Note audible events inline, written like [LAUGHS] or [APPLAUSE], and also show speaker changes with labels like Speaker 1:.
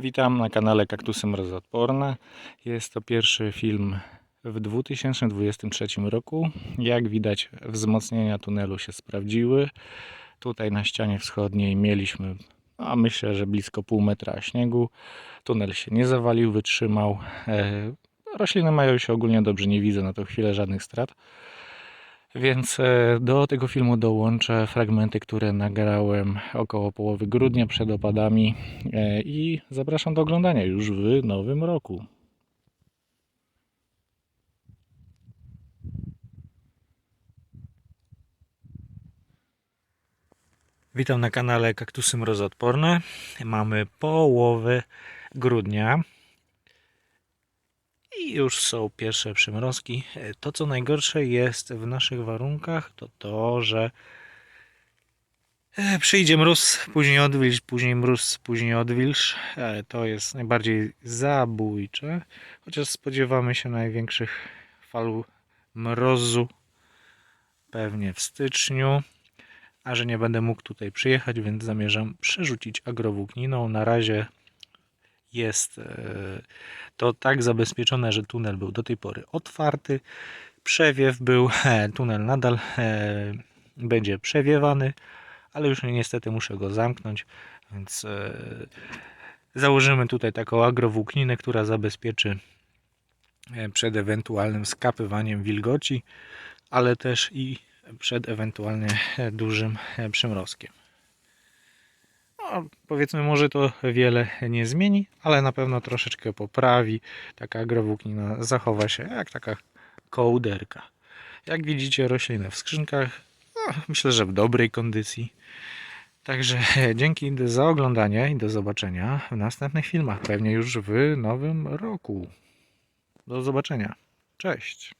Speaker 1: Witam na kanale Kaktusy Mrozoodporne. Jest to pierwszy film w 2023 roku. Jak widać wzmocnienia tunelu się sprawdziły. Tutaj na ścianie wschodniej mieliśmy, a myślę, że blisko pół metra śniegu. Tunel się nie zawalił, wytrzymał. E, Rośliny mają się ogólnie dobrze, nie widzę na tą chwilę żadnych strat. Więc e, do tego filmu dołączę fragmenty, które nagrałem około połowy grudnia przed opadami e, i zapraszam do oglądania już w nowym roku. Witam na kanale Kaktusy Mrozoodporne. Mamy połowę grudnia i już są pierwsze przymrozki. E, To, co najgorsze jest w naszych warunkach, to to, że e, przyjdzie mróz, później odwilż, później mróz, później odwilż. E, To jest najbardziej zabójcze, chociaż spodziewamy się największych fal mrozu pewnie w styczniu. A że nie będę mógł tutaj przyjechać, więc zamierzam przerzucić agrowłókniną. Na razie jest e, to tak zabezpieczone, że tunel był do tej pory otwarty. Przewiew był, e, tunel nadal e, będzie przewiewany, ale już niestety muszę go zamknąć, więc założymy tutaj taką agrowłókninę, która zabezpieczy przed ewentualnym skapywaniem wilgoci, ale też i przed ewentualnie dużym przymrozkiem. Powiedzmy, może to wiele nie zmieni, ale na pewno troszeczkę poprawi. Taka agrowłóknina zachowa się jak taka kołderka. Jak widzicie, rośliny w skrzynkach, no, myślę, że w dobrej kondycji. Także [LAUGHS] dzięki za oglądanie i do zobaczenia w następnych filmach, pewnie już w nowym roku. Do zobaczenia. Cześć.